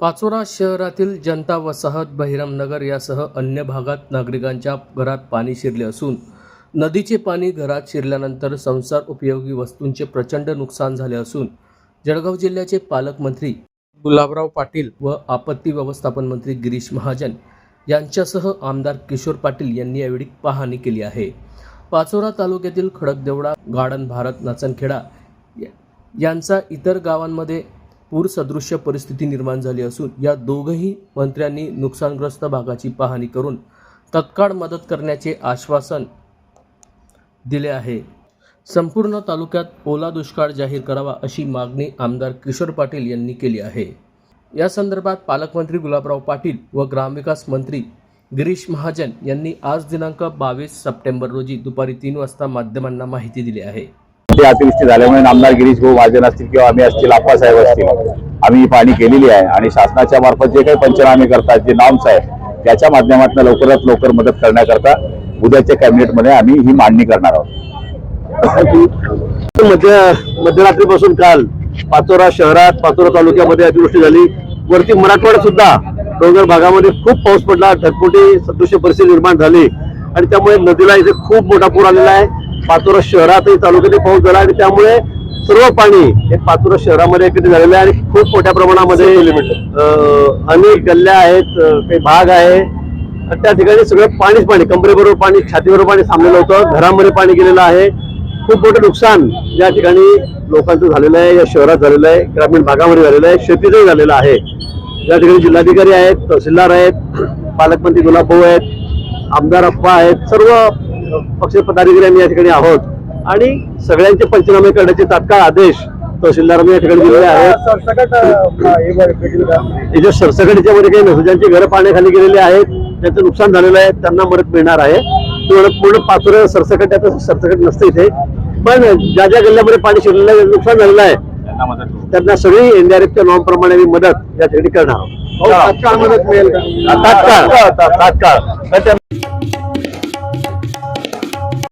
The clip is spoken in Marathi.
पाचोरा शहरातील जनता वसाहत बहिरामनगर यासह अन्य भागात नागरिकांच्या घरात पाणी शिरले असून नदीचे पाणी घरात शिरल्यानंतर संसार उपयोगी वस्तूंचे प्रचंड नुकसान झाले असून जळगाव जिल्ह्याचे पालकमंत्री गुलाबराव पाटील व आपत्ती व्यवस्थापन मंत्री गिरीश महाजन यांच्यासह आमदार किशोर पाटील यांनी यावेळी पाहणी केली आहे. पाचोरा तालुक्यातील खडकदेवडा गार्डन भारत नाचनखेडा या- यांचा इतर गावांमध्ये पूरसदृश्य परिस्थिती निर्माण झाली असून या दोघंही मंत्र्यांनी नुकसानग्रस्त भागाची पाहणी करून तत्काळ मदत करण्याचे आश्वासन दिले आहे. संपूर्ण तालुक्यात ओला दुष्काळ जाहीर करावा अशी मागणी आमदार किशोर पाटील यांनी केली आहे. या संदर्भात पालकमंत्री गुलाबराव पाटील व ग्रामविकास मंत्री गिरीश महाजन यांनी आज दिनांक बावीस सप्टेंबर रोजी दुपारी तीन वाजता माध्यमांना माहिती दिली आहे. ते अतिवृष्टी झाल्यामुळे आमदार गिरीश भाऊ महाजन असतील किंवा आम्ही असतील आप्पासाहेब असतील आम्ही ही पाहणी केलेली आहे. आणि शासनाच्या मार्फत जे काही पंचनामे करतात जे नॉर्म्स आहे त्याच्या माध्यमातून लवकरात लवकर मदत करण्याकरता उद्याच्या कॅबिनेटमध्ये आम्ही ही मांडणी करणार आहोत. मध्य मध्यरात्रीपासून काल पाचोरा शहरात पाचोरा तालुक्यामध्ये अतिवृष्टी झाली. वरती मराठवाड्यात सुद्धा डोंगर भागामध्ये खूप पाऊस पडला. ढगफुटी सदृश्य परिस्थिती निर्माण झाली. आणि त्यामुळे नदीला इथे खूप मोठा पूर आलेला आहे. पाचोरा शहरातही तालुक्यातही पाऊस झाला आणि त्यामुळे सर्व पाणी हे पाचोरा शहरामध्ये एकत्रित झालेलं आहे आणि खूप मोठ्या प्रमाणामध्ये अनेक गल्ल्या आहेत काही भाग आहे. त्या ठिकाणी सगळं पाणीच पाणी कमरेबरोबर पाणी छातीबरोबर पाणी थांबलेलं होतं. घरामध्ये पाणी गेलेलं आहे. खूप मोठं नुकसान या ठिकाणी लोकांचं झालेलं आहे या शहरात झालेलं आहे ग्रामीण भागामध्ये झालेलं आहे शेतीचंही झालेलं आहे. या ठिकाणी जिल्हाधिकारी आहेत तहसीलदार आहेत पालकमंत्री गुलाब भाऊ आहेत आमदार अप्पा आहेत सर्व पक्ष पदाधिकारी आम्ही या ठिकाणी आहोत. आणि सगळ्यांचे पंचनामे करण्याचे तात्काळ आदेश तहसीलदारांनी या ठिकाणी दिलेले आहेत. याच्या सरसकटीच्या मध्ये काही नसतं ज्यांची घरं पाण्याखाली गेलेली आहेत ज्यांचं नुकसान झालेलं आहे त्यांना मदत मिळणार आहे. पूर्ण पूर्ण पाचोऱ्या सरसकट आता सरसकट नसतं इथे. पण ज्या ज्या गल्ल्यामध्ये पाणी शिरलेलं आहे नुकसान झालेलं आहे त्यांना मदत करू. त्यांना सगळी एनडीआरएफच्या नॉर्म प्रमाणे आम्ही मदत या ठिकाणी करणार आहोत. तात्काळ मदत मिळेल तात्काळ. तात्काळ.